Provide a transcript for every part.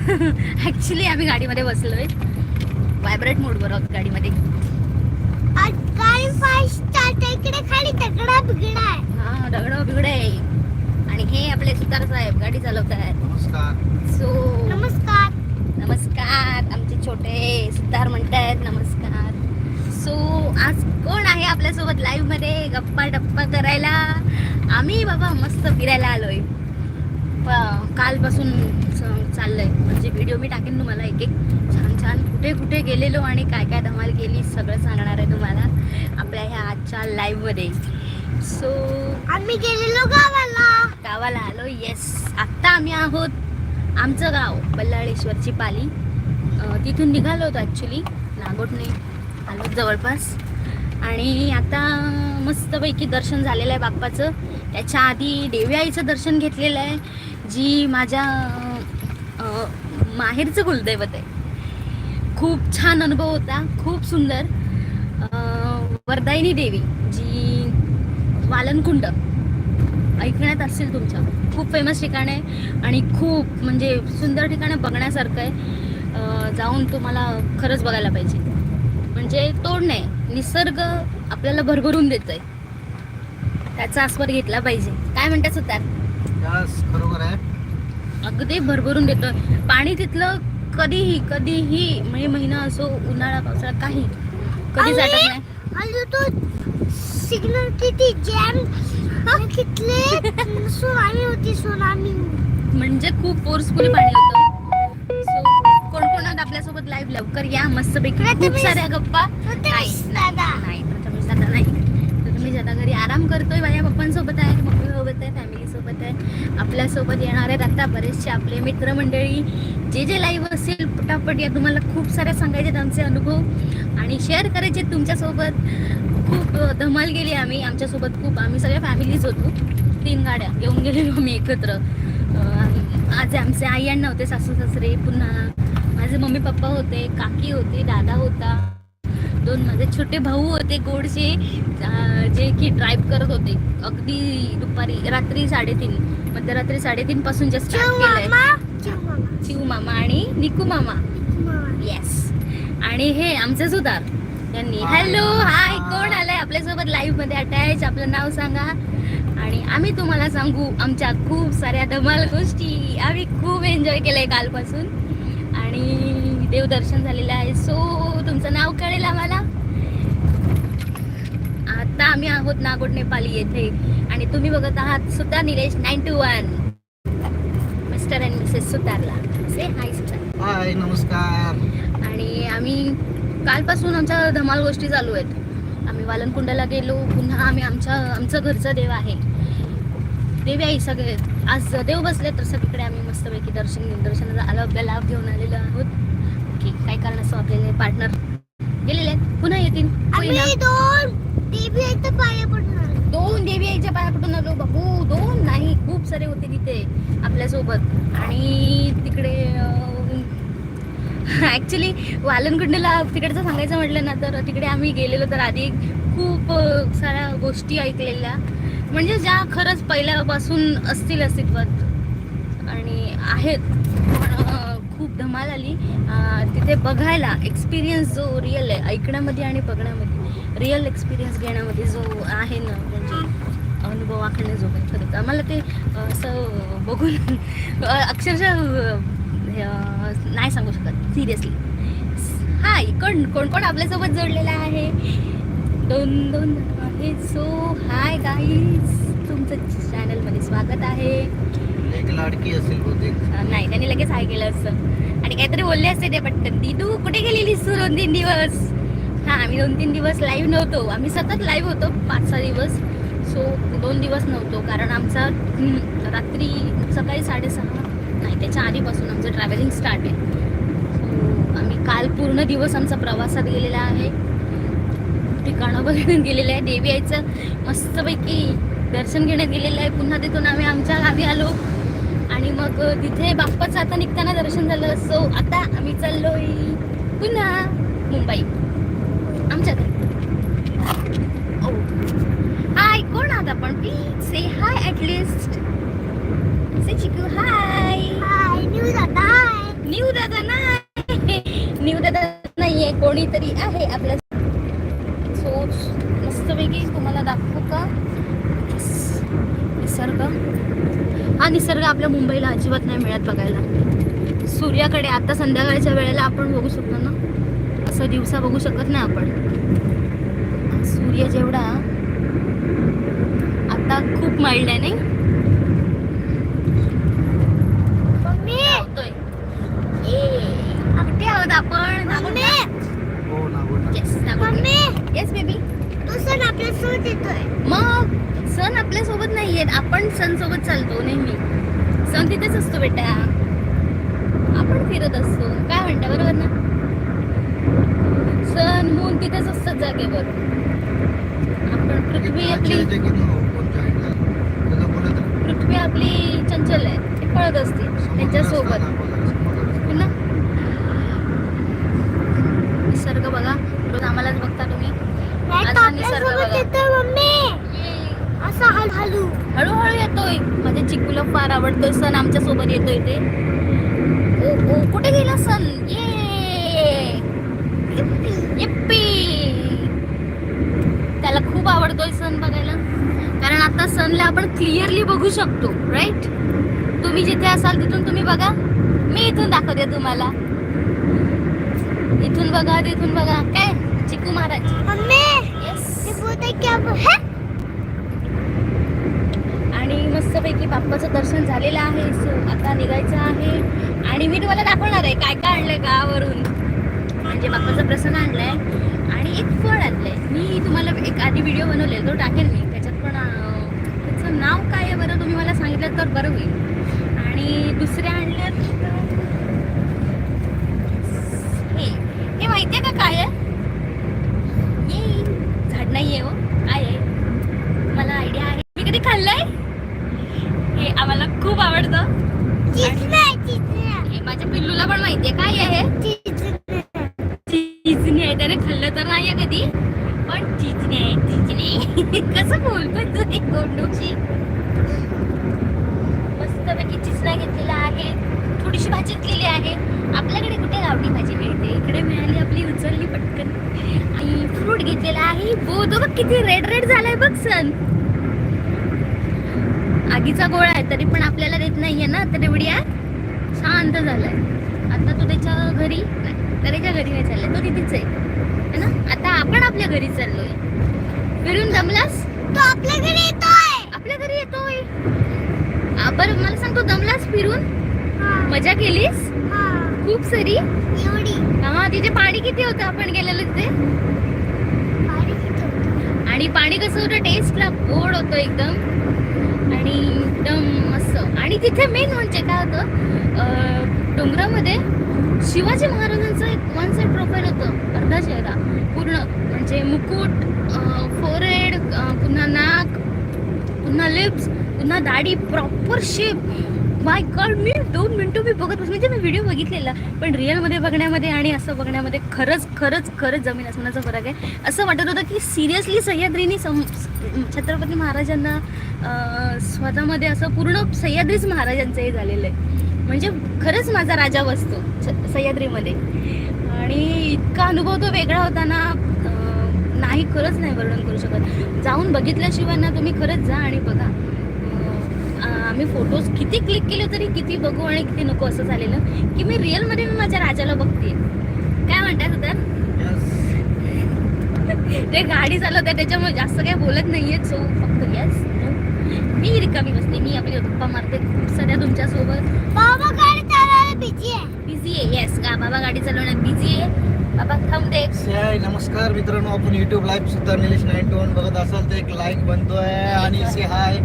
Actually आम्ही गाडीमध्ये बसलोय. व्हायब्रेट मोडवर आहोत गाडीमध्ये. खाली दगडा बिगडा आहे. हा दगड बिगडे आणि हे आपले सुतार साहेब गाडी चालवत आहेत नमस्कार. सो नमस्कार. नमस्कार आमचे छोटे सुतार म्हणतायत नमस्कार. सो आज कोण आहे आपल्यासोबत लाईव्हमध्ये? गप्पा टप्पा करायला. आम्ही बाबा मस्त फिरायला आलोय. कालपासून च- चाललंय. म्हणजे व्हिडिओ मी टाकेन तुम्हाला एक एक छान छान. कुठे कुठे गेलेलो आणि काय काय धमाल केली सगळं सांगणार आहे तुम्हाला. आपल्या ह्या आजच्या लाईव्हमध्ये. सो आम्ही गेलेलो गावाला. गावाला आलो. येस आत्ता आम्ही आहोत आमचं गाव बल्लाळेश्वरची पाली. तिथून निघालो होतो ॲक्च्युली नागोटने आलो जवळपास. आणि आता मस्तपैकी दर्शन झालेलं आहे बाप्पाचं. त्याच्या आधी देवी आईचं दर्शन घेतलेलं आहे. जी माझ्या माहेरचं कुलदैवत आहे. खूप छान अनुभव होता खूप सुंदर. वरदायिनी देवी जी वालनकुंड. ऐकण्यात असेल तुमच्या. खूप फेमस ठिकाण आहे आणि खूप म्हणजे सुंदर ठिकाण बघण्यासारखं आहे. जाऊन तुम्हाला खरंच बघायला पाहिजे. म्हणजे तोड नाही निसर्ग आपल्याला भरभरून देतोय. त्याचा आस्वाद घेतला पाहिजे. काय म्हणतात सुद्धा खरोखर आहे. अगदी भरभरून देतोय पाणी तिथलं कधीही कधीही मे महिना असो उन्हाळा पावसाळा काही कधी जातात नाही. आणि तो सिग्नल किती जॅम कितले सुनामी होती सुनामी म्हणजे खूप फोर्सफुली पाणी होतं. कोण कोण आहात आपल्यासोबत लाईव्ह लवकर या मस्तपैकी. खूप प्रथमेश- साऱ्या गप्पा. नाही, दादा. नाही प्रथमेश दादा नाही. प्रथमेश दादा घरी आराम करतोय माझ्या पप्पांसोबत आहे मम्मी सोबत आहे फॅमिली आहे आपल्यासोबत येणार आहेत आता बरेचसे आपले मित्रमंडळी जे जे लाईव्ह असेल पटापट या तुम्हाला खूप साऱ्या सांगायचे आमचे अनुभव. आणि शेअर करायचे तुमच्यासोबत. खूप धमाल गेली आम्ही. आमच्यासोबत खूप आम्ही सगळ्या फॅमिलीज होतो. तीन गाड्या घेऊन गेलेलो आम्ही एकत्र. आज आमचे आई अण्णा होते सासू सासरे पुन्हा माझे मम्मी पप्पा होते काकी होते दादा होता. दोन माझे छोटे भाऊ होते गोडचे अ, जे की ड्राईव्ह करत होते. अगदी दुपारी रात्री साडेतीन मध्यरात्री साडेतीन पासून जे स्टार्ट चिव केलंय. मामा चिव मामा. चिऊ मामा आणि निकू मामा. येस आणि हे आमचे सुधार यांनी Hi. हॅलो हाय कोण आलाय आपल्यासोबत लाईव्हमध्ये? अटॅच आपलं नाव सांगा. आणि आम्ही तुम्हाला सांगू आमच्या खूप साऱ्या धमाल गोष्टी. आम्ही खूप एन्जॉय केलंय कालपासून. आणि देवदर्शन झालेलं आहे. सो तुमचं नाव कळेल आम्हाला? आता आम्ही आहोत नागोड नेपाली येथे. आणि तुम्ही बघत आहात Sutar Nilesh nine two one. Mister and missus सुतारला. Say hi Sutar. हाय नमस्कार. आणि आम्ही कालपासून आमच्या धमाल गोष्टी चालू आहेत. आम्ही वालनकुंडाला गेलो. पुन्हा आम्ही आमच्या आमचं घरचं देव आहे. देवी आई सगळे. आज देव बसले तर सगळीकडे आम्ही मस्तपैकी दर्शन दर्शनाचा आलो लाभ घेऊन आलेलो आहोत. की काही कारणास्तव आपले पार्टनर गेलेले आहेत? पुन्हा येतील. दोन टीव्ही इथं पाया पडणार दोन देवी आईच्या पाया पडून आलो. बाबू दोन? नाही खूप सारे होते तिथे आपल्यासोबत. आणि तिकडे ऍक्च्युली वालनकुंडला तिकडचं सांगायचं म्हटलं ना तर तिकडे आम्ही गेलेलो तर आधी खूप साऱ्या गोष्टी ऐकलेल्या. म्हणजे ज्या खरंच पहिल्यापासून असतील अस्तित्वात. आणि आहेत. पण खूप धमाल आली. तिथे बघायला एक्सपिरियन्स जो रिअल आहे ऐकण्यामध्ये आणि बघण्यामध्ये रिअल एक्सपिरियन्स घेण्यामध्ये जो आहे ना म्हणजे अनुभव आखणे जो काही खरंच आम्हाला ते असं बघून अक्षरशः नाही सांगू शकत. सिरियसली हाय कोण कोण कोण आपल्यासोबत जोडलेला आहे? दोन दोन आहे. सो हाय गाईज तुमचं चॅनलमध्ये स्वागत आहे. ती लाडकी असेल बहुतेक. नाही त्यांनी लगेच हाय केलं असतं. आणि काहीतरी बोलले असते ते पटकन दीदू कुठे गेलेलीस तू दोन तीन दिवस? हा आम्ही दोन तीन दिवस लाईव्ह नव्हतो. आम्ही सतत लाईव्ह होतो पाच सहा दिवस. सो दोन दिवस नव्हतो कारण आमचा रात्री सकाळी साडेसहा नाही त्याच्या आधीपासून आमचं ट्रॅव्हलिंग स्टार्ट आहे. सो आम्ही काल पूर्ण दिवस आमचा प्रवासात गेलेला आहे. ठिकाणं बघून गेलेलं आहे. देवी आईचं मस्तपैकी दर्शन घेण्यात गेलेलं आहे. पुन्हा तिथून आम्ही आमच्या गावी आलो. आणि मग तिथे बाप्पाचं आता निघताना दर्शन झालं. सो आता आम्ही चाललोय पुन्हा मुंबई. आमच्या घरी. हाय कोण आहात आपण? प्लीज से हाय ॲटलिस्ट से चिकू हाय हाय आता हाय न्यू न्यू दादा नाही. न्यू दादा नाहीये कोणीतरी आहे आपल्या. सो मस्तपैकी तुम्हाला दाखवू का. निसर्ग. हा निसर्ग आपल्या मुंबईला अजिबात नाही मिळत बघायला. सूर्याकडे आता संध्याकाळच्या वेळेला आपण बघू शकतो ना? असं दिवसा बघू शकत नाही आपण. सूर्य जेवढा आता खूप माइल्ड आहे नाही? आपण मम्मी हो Nagotha yes mummy yes baby तू सण आपल्यासोबत येतोय मग सण आपल्यासोबत नाही येत आपण सण सोबत चालतो नेहमी. सण तिथेच असतो बेटा. आपण फिरत असतो. काय म्हणता बरोबर ना? सण मून तिथेच असतात जागेवर. आपण पृथ्वी आपली राहा. पृथ्वी आपली चंचल आहे. ती पळत असते समोर त्यांच्या रस्ता सोबत. दाखवला, समोर रस्ता. पुन्हा निसर्ग बघा. रोज आम्हालाच बघता तुम्ही. हा निसर्ग सोबत बघा. हलू हळूहळू येतोय. माझ्या चिकूला फार आवडतोय. सण आमच्यासोबत येतोय ते. ओ ओ कुठे गेला सण? ये! यप्पी त्याला खूप आवडतोय सण बघायला. कारण आता सणला आपण क्लिअरली बघू शकतो राईट तुम्ही जिथे असाल तिथून तुम्ही बघा. मी इथून दाखवते तुम्हाला. इथून बघा तिथून बघा. काय? चिकू महाराज. मम्मी येस क्या है आणि मस्तपैकी बाप्पाचं दर्शन झालेलं आहे सो आता निघायचं आहे. आणि मी तुम्हाला दाखवणार आहे काय काय आणलंय गावावरून. म्हणजे बाप्पाचा प्रसंग आणलाय आणि एक फळ आणलंय. मी तुम्हाला एक आधी व्हिडिओ बनवलेला तो टाकेल मी. त्याच्यात पण त्याचं नाव काय आहे बरं तुम्ही मला सांगितलं तर बरं होईल. आणि दुसऱ्या आणल्यात हे हे माहितीये का काय आहे ये झाड नाहीये हो काय आहे मला आयडिया आहे मी कधी खाल्लंय हे आम्हाला खूप आवडतं चिचण्या चिचण्या हे माझ्या पिल्लूला पण माहितीये काय आहे चिचण्या चिचणी आहे त्याने खाल्लं तर नाहीये कधी पण चिचणी आहे चिचणी कसं बोलतोय तू ते कोंडूची? मस्त पैकी चिचणा घेतलेला आहे थोडीशी भाजी घेतलेली आहे. आपल्याकडे कुठे गावठी भाजी मिळते? इकडे मिळाली आपली उचलली पटकन. आणि फ्रूट घेतलेला आहे. बोधो बघ किती रेड रेड झालाय बघ सन. आगीचा गोळा आहे तरी पण आपल्याला देत नाहीये ना तर एवढ्या शांत झालाय. आता तो त्याच्या घरी नाही, त्याच्या घरी नाही चाललाय. तो तिथेच आहे. है ना? आता आपण आपल्या घरी चाललोय. फिरून जमलास तो आपल्या घरी येतोय. आपल्या घरी येतोय. बरं मला सांग तू दमलास फिरून? मजा केलीस? हा. खूप सारी. एवढी. हा तिथे पाणी किती होतं? आपण गेलेलो तिथे. आणि पाणी कसं होतं? टेस्टला गोड होतं एकदम. आणि एकदम असं. आणि तिथे मेन म्हणजे काय होतं? डोंगरामध्ये शिवाजी महाराजांचं एक वन साईड प्रोफाईल होतं अर्धा चेहरा. पूर्ण म्हणजे मुकुट फोरहेड पुन्हा नाक पुन्हा लिप्स पुन्हा दाढी प्रॉपर शेप माय गॉड मी दोन मिनटं मी बघत म्हणजे मी व्हिडिओ बघितलेला. पण रिअलमध्ये बघण्यामध्ये आणि असं बघण्यामध्ये खरंच खरंच खरंच जमीन असण्याचा फरक आहे. असं वाटत होतं की सिरियसली सह्याद्रीने सम छत्रपती महाराजांना स्वतःमध्ये असं पूर्ण सह्याद्रीच महाराजांचं हे झालेलं आहे. म्हणजे खरंच माझा राजा बसतो सह्याद्रीमध्ये. आणि इतका अनुभव तो वेगळा होता ना नाही खरंच नाही वर्णन करू शकत. जाऊन बघितल्याशिवाय ना तुम्ही खरंच जा आणि बघा. आम्ही फोटोज किती क्लिक केले तरी किती बघू आणि किती नको असं झालेलं. की मी रिअलमध्ये मी माझ्या राजाला बघते काय म्हणतात तर. ते गाडी चालवत त्याच्यामुळे जास्त काही बोलत नाहीये सो फक्त येस मी रिकामी बसते मी आपली गप्पा मारते खूप साऱ्या तुमच्यासोबत बाबा गाडी चालवायला बिझी आहे. बिझी आहे येस का बाबा गाडी चालवण्यात बिझी आहे. बाबा थांबते हाय नमस्कार मित्रांनो आपण युट्यूब लाईव्ह सुद्धा निलेश नाईन वन बघत असाल तर एक लाईक बनतोय आणि से हाय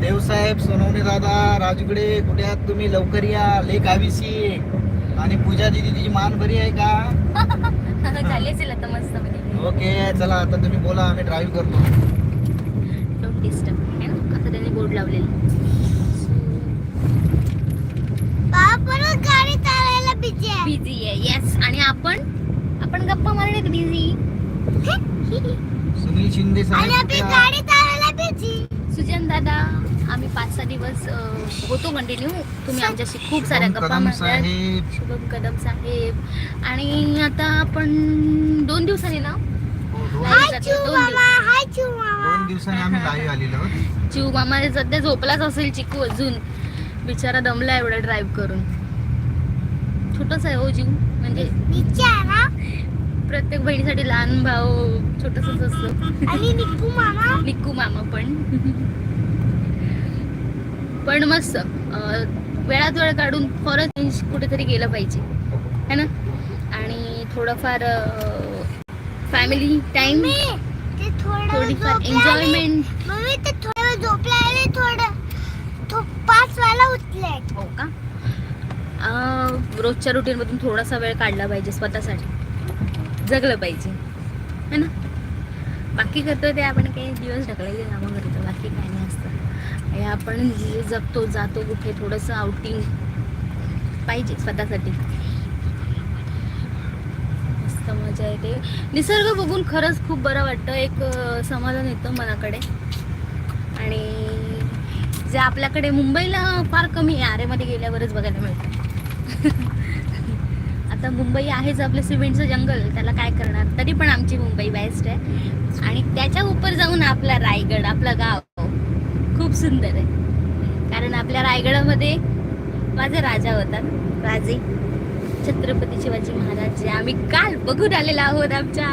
देवसाहेब सोनवणे दादा राजूकडे कुठे आहात तुम्ही? लवकर या. लेक आविसी आणि पूजा दिदी तिची मान बरी आहे का? झाली असेल आता मस्त मध्ये ओके चला आता तुम्ही बोला आम्ही ड्राईव्ह करतो. डोंट डिस्टर्ब बोर्ड लावलेलं. गाडी चालवायला बिझी आहे. बिझी आहे येस आणि आपण? आपण गप्पा मारण्यात बिझी सुनील शिंदे आणि आपली? गाडी बिझी सुजन दादा आम्ही पाच सहा दिवस अ, होतो कंटिन्यू तुम्ही आमच्याशी खूप साऱ्या शुभम गप्पा कदम मारतात साहेब. शुभम कदम साहेब. आणि आता आपण दोन दिवसांनी ना दोन हाय जातो, चू दोन मामा हाय चू मामा. दोन दिवसांनी आम्ही लाईव्ह आलेलो आहोत. चिव मामा सध्या झोपलाच असेल चिकू अजून. बिचारा दमला एवढा ड्राईव्ह करून. छोटस आहे हो जीव म्हणजे बिचारा? प्रत्येक बहिणीसाठी लहान भाऊ छोटसच असतो. आणि निकू मामा? निक्कू मामा पण. पण मस्त. अं, वेळात वेळ काढून खरंच कुठेतरी गेलं पाहिजे. है ना? आणि थोडंफार फॅमिली टाइम थोडीफार एन्जॉयमेंट मम्मी ते थोडं वेळ झोपले आले थोडं तो पाच उठले. हो का? रोजच्या रुटीनमधून थोडासा वेळ काढला पाहिजे स्वतःसाठी. जगलं पाहिजे. है ना? बाकी करतो ते आपण काही दिवस ढकलायचे कामं करतो बाकी काय नाही असतं आपण जे जगतो जातो कुठे थोडंसं आउटिंग पाहिजे स्वतःसाठी. मस्त मजा येते. निसर्ग बघून खरंच खूप बरं वाटतं. एक समाधान येतं मनाकडे. आणि जे आपल्याकडे मुंबईला फार कमी आहे आरेमध्ये गेल्यावरच बघायला मिळतं. आता मुंबई आहेच आपलं सिमेंटचं जंगल. त्याला काय करणार? तरी पण आमची मुंबई बेस्ट आहे. आणि त्याच्या उपर जाऊन आपला रायगड आपलं गाव खूप सुंदर आहे. कारण आपल्या रायगडामध्ये माझे राजा होतात. राजे. छत्रपती शिवाजी महाराज जे आम्ही काल बघून आलेलो आहोत आमच्या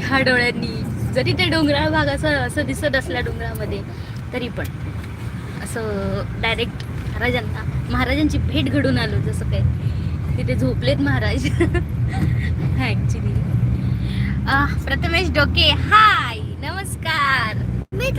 ह्या डोळ्यांनी. जरी ते डोंगराळ भाग असं असं दिसत असल्या डोंगरामध्ये तरी पण. असं डायरेक्ट महाराजांना महाराजांची भेट घडून आलो जसं काय तिथे झोपलेत महाराज. ऍक्च्युली प्रथमेश डोके हाय नमस्कार. मी